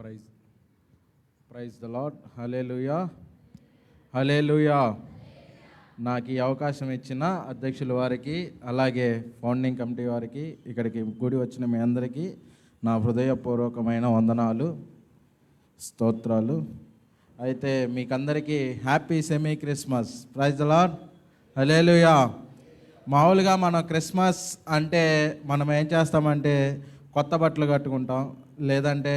Praise praise the lord హలే లూయా నాకు ఈ అవకాశం ఇచ్చిన అధ్యక్షుల వారికి అలాగే ఫౌండింగ్ కమిటీ వారికి ఇక్కడికి గుడి వచ్చిన మీ అందరికీ నా హృదయపూర్వకమైన వందనాలు స్తోత్రాలు. అయితే మీకందరికీ happy semi Christmas praise the Lord hallelujah మామూలుగా మనం క్రిస్మస్ అంటే మనం ఏం చేస్తామంటే కొత్త బట్టలు కట్టుకుంటాం లేదంటే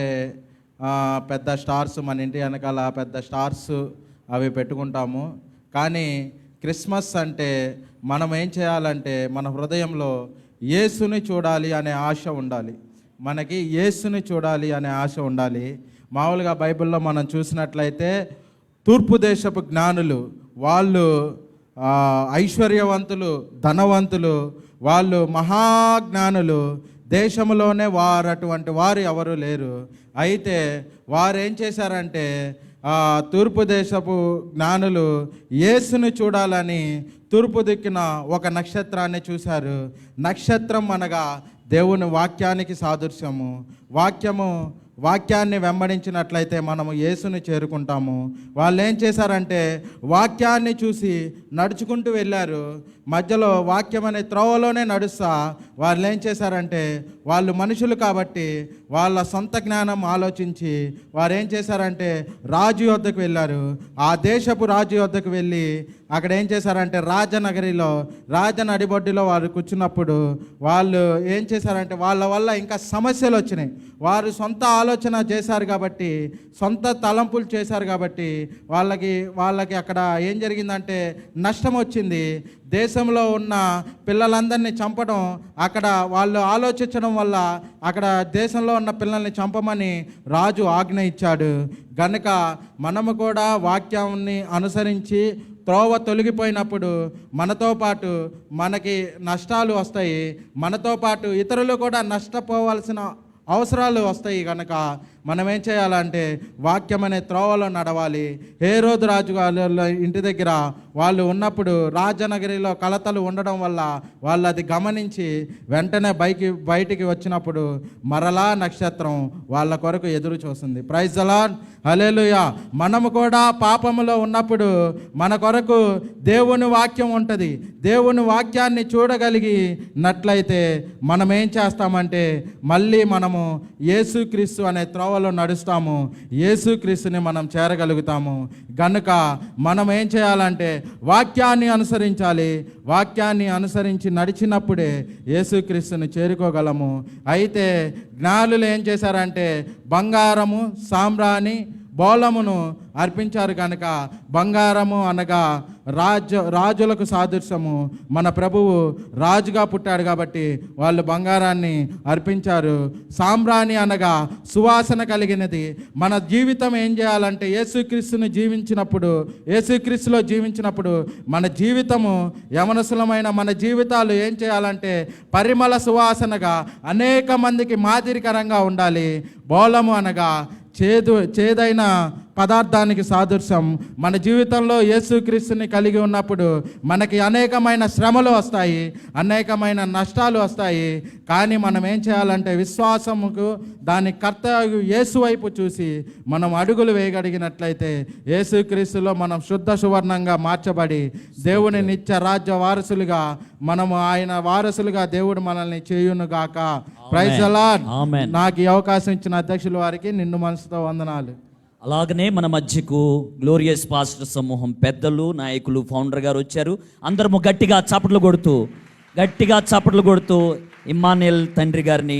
పెద్ద స్టార్స్ మన ఇంటి వెనకాల పెద్ద స్టార్స్ అవి పెట్టుకుంటాము. కానీ క్రిస్మస్ అంటే మనం ఏం చేయాలంటే మన హృదయంలో యేసుని చూడాలి అనే ఆశ ఉండాలి. మనకి యేసుని చూడాలి అనే ఆశ ఉండాలి. మామూలుగా బైబిల్లో మనం చూసినట్లయితే తూర్పు దేశపు జ్ఞానులు వాళ్ళు ఐశ్వర్యవంతులు ధనవంతులు వాళ్ళు మహాజ్ఞానులు దేశంలోనే వారు అటువంటి వారు ఎవరు లేరు. అయితే వారు ఏం చేశారంటే ఆ, తూర్పు దేశపు జ్ఞానులు యేసును చూడాలని తూర్పు దిక్కున ఒక నక్షత్రాన్ని చూశారు. నక్షత్రం అనగా దేవుని వాక్యానికి సాదృశ్యము. వాక్యము వాక్యాన్ని వెంబడించినట్లయితే మనము యేసును చేరుకుంటాము. వాళ్ళు ఏం చేశారంటే వాక్యాన్ని చూసి నడుచుకుంటూ వెళ్ళారు. మధ్యలో వాక్యం అనే త్రోవలోనే నడుస్తా వాళ్ళు ఏం చేశారంటే వాళ్ళు మనుషులు కాబట్టి వాళ్ళ సొంత జ్ఞానం ఆలోచించి వారు ఏం చేశారంటే రాజు యొద్దకు వెళ్ళారు. ఆ దేశపు రాజు యొద్దకు వెళ్ళి అక్కడ ఏం చేశారంటే రాజనగరిలో రాజనడిబొడ్డిలో వారు కూర్చున్నప్పుడు వాళ్ళు ఏం చేశారంటే వాళ్ళ వల్ల ఇంకా సమస్యలు వచ్చినాయి. వారు సొంత ఆలోచన చేశారు కాబట్టి సొంత తలంపులు చేశారు కాబట్టి వాళ్ళకి వాళ్ళకి అక్కడ ఏం జరిగిందంటే నష్టం వచ్చింది దేశంలో ఉన్న పిల్లలందరినీ చంపడం అక్కడ వాళ్ళు ఆలోచించడం వల్ల అక్కడ దేశంలో ఉన్న పిల్లల్ని చంపమని రాజు ఆజ్ఞ ఇచ్చాడు. గనుక మనము కూడా వాక్యాన్ని అనుసరించి త్రోవ తొలగిపోయినప్పుడు మనతో పాటు మనకి నష్టాలు వస్తాయి. మనతో పాటు ఇతరులు కూడా నష్టపోవాల్సిన అవసరాలు వస్తాయి కనుక మనం ఏం చేయాలంటే వాక్యం అనే త్రోవలో నడవాలి. ఏ రోజు రాజు ఇంటి దగ్గర వాళ్ళు ఉన్నప్పుడు రాజనగరిలో కలతలు ఉండడం వల్ల వాళ్ళు అది గమనించి వెంటనే బైకి బయటికి వచ్చినప్పుడు మరలా నక్షత్రం వాళ్ళ కొరకు ఎదురు చూస్తుంది ప్రైజ్ అలాన్ హలేలుయా మనము కూడా పాపములో ఉన్నప్పుడు మన కొరకు దేవుని వాక్యం ఉంటుంది. దేవుని వాక్యాన్ని చూడగలిగి నట్లయితే మనం ఏం చేస్తామంటే మళ్ళీ మనము యేసుక్రీస్తు అనే త్రోవలో నడుస్తాము. యేసుక్రీస్తుని మనం చేరగలుగుతాము. గనుక మనం ఏం చేయాలంటే వాక్యాన్ని అనుసరించాలి. వాక్యాన్ని అనుసరించి నడిచినప్పుడే యేసుక్రీస్తుని చేరుకోగలము. అయితే జ్ఞానులు ఏం చేశారంటే బంగారము సామ్రాణి బోళమును అర్పించారు కనుక బంగారము అనగా రాజు రాజులకు సాదృశ్యము. మన ప్రభువు రాజుగా పుట్టాడు కాబట్టి వాళ్ళు బంగారాన్ని అర్పించారు. సాంబ్రాణి అనగా సువాసన కలిగినది. మన జీవితం ఏం చేయాలంటే యేసుక్రీస్తుని జీవించినప్పుడు యేసుక్రీస్తులో జీవించినప్పుడు మన జీవితము యమనసులమైన మన జీవితాలు ఏం చేయాలంటే పరిమళ సువాసనగా అనేక మందికి మాదిరికరంగా ఉండాలి. బోలము అనగా చేదు చేదైన పదార్థానికి సాదృశ్యం. మన జీవితంలో యేసుక్రీస్తుని కలిగి ఉన్నప్పుడు మనకి అనేకమైన శ్రమలు వస్తాయి అనేకమైన నష్టాలు వస్తాయి. కానీ మనం ఏం చేయాలంటే విశ్వాసముకు దాని కర్త యేసు వైపు చూసి మనం అడుగులు వేయగలిగినట్లయితే యేసుక్రీస్తులో మనం శుద్ధ సువర్ణంగా మార్చబడి దేవుని నిత్య రాజ్య వారసులుగా మనము ఆయన వారసులుగా దేవుడు మనల్ని చేయునుగాక ప్రైజ్ అలాడ్ ఆమెన్ నాకు ఈ అవకాశం ఇచ్చిన అధ్యక్షుల వారికి నిన్ను మనసుతో వందనాలు. అలాగనే మన మధ్యకు గ్లోరియస్ పాస్టర్ సమూహం పెద్దలు నాయకులు ఫౌండర్ గారు వచ్చారు. అందరము గట్టిగా చప్పట్లు కొడుతూ గట్టిగా చప్పట్లు కొడుతూ ఇమ్మానియల్ తండ్రి గారిని